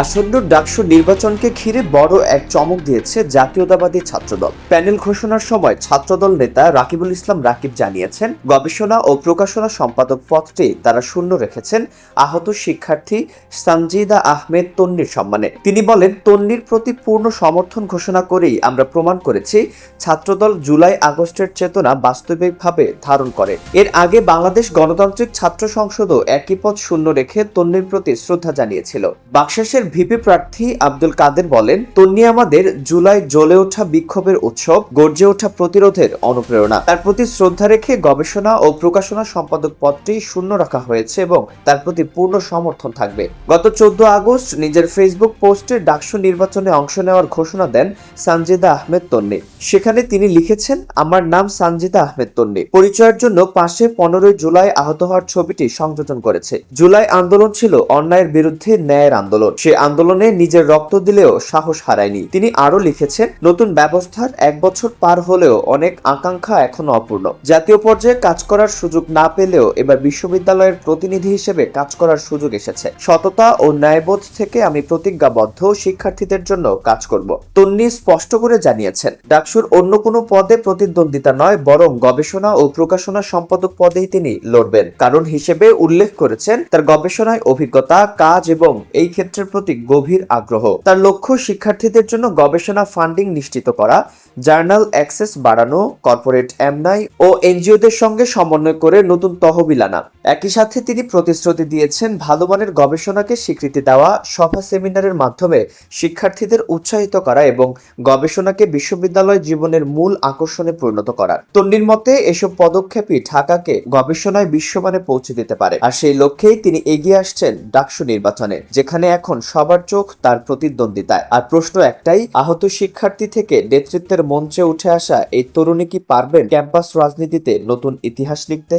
আসন্ন ডাকসু নির্বাচনকে ঘিরে বড় এক চমক দিয়েছে জাতীয়তাবাদী ছাত্রদল। প্যানেল ঘোষণার সময় ছাত্রদল নেতা রাকিবুল ইসলাম রাকিব জানিয়েছেন, গবেষণা ও প্রকাশনা সম্পাদক পদটি তারা শূন্য রেখেছেন, আহত শিক্ষার্থী সানজিদা আহমেদ তন্নির সম্মানে। তিনি বলেন, তন্নির প্রতি পূর্ণ সমর্থন ঘোষণা করেই আমরা প্রমাণ করেছি, ছাত্রদল জুলাই আগস্টের চেতনা বাস্তবিকভাবে ধারণ করে। এর আগে বাংলাদেশ গণতান্ত্রিক ছাত্র সংসদও একই পদ শূন্য রেখে তন্নির প্রতি শ্রদ্ধা জানিয়েছিল। বাকশাসের ভিপি প্রার্থী আব্দুল কাদের বলেন তন্নি আমাদের জুলাই জ্বলে ওঠা বিক্ষোভের উৎসব, গর্জে ওঠা প্রতিরোধের অনুপ্রেরণা। তার প্রতি শ্রদ্ধা রেখে গবেষণা ও প্রকাশনা সম্পাদক পদটি শূন্য রাখা হয়েছে এবং তার প্রতি পূর্ণ সমর্থন থাকবে। গত চোদ্দ আগস্ট নিজের ফেসবুক পোস্টে ডাকসু নির্বাচনে অংশ নেওয়ার ঘোষণা দেন সানজিদা আহমেদ তন্নি সেখানে তিনি লিখেছেন, আমার নাম সানজিদা আহমেদ তন্নি পরিচয়ের জন্য পাশে পনেরোই জুলাই আহত হওয়ার ছবিটি সংযোজন করেছে। জুলাই আন্দোলন ছিল অন্যায়ের বিরুদ্ধে ন্যায়ের আন্দোলন। সে আন্দোলনে নিজের রক্ত দিলেও সাহস হারায়নি। তিনি আরও লিখেছেন, নতুন ব্যবস্থার এক বছর পার হলেও অনেক আকাঙ্ক্ষা এখনও অপূর্ণ। জাতীয় পর্যায়ে কাজ করার সুযোগ না পেলেও এবার বিশ্ববিদ্যালয়ের প্রতিনিধি হিসেবে কাজ করার সুযোগ এসেছে। সততা ও ন্যায়বোধ থেকে আমি প্রতিজ্ঞাবদ্ধ শিক্ষার্থীদের জন্য কাজ করব। তন্নি স্পষ্ট করে জানিয়েছেন, ডাকসুর অন্য কোনো পদে প্রতিদ্বন্দ্বিতা নয়, বরং গবেষণা ও প্রকাশনা সম্পাদক পদেই তিনি লড়বেন। কারণ হিসেবে উল্লেখ করেছেন, তার গবেষণায় অভিজ্ঞতা, কাজ এবং এই ক্ষেত্রের প্রতি গভীর আগ্রহ। তার লক্ষ্য শিক্ষার্থীদের জন্য গবেষণা ফান্ডিং নিশ্চিত করা, জার্নাল অ্যাক্সেস বাড়ানো, কর্পোরেট এমনাই ও এনজিওদের সঙ্গে সমন্বয় করে নতুন তহবিল আনা। একই সাথে তিনি প্রতিশ্রুতি দিয়েছেন ভালো মানের গবেষণাকে স্বীকৃতি দেওয়া, সভা সেমিনারের মাধ্যমে শিক্ষার্থীদের উৎসাহিত করা এবং গবেষণাকে বিশ্ববিদ্যালয় জীবনের মূল আকর্ষণে পরিণত করার। তন্ডির মতে, এসব পদক্ষেপই ঢাকাকে গবেষণায় বিশ্বমানে পৌঁছে দিতে পারে। আর সেই লক্ষ্যেই তিনি এগিয়ে আসছেন ডাকসু নির্বাচনে, যেখানে এখন সবার চোখ তার প্রতিদ্বন্দ্বিতায়। আর প্রশ্ন একটাই, আহত শিক্ষার্থী থেকে নেতৃত্বের মঞ্চে উঠে আসা এই তরুণী কি পারবেন ক্যাম্পাস রাজনীতিতে নতুন ইতিহাস লিখতে?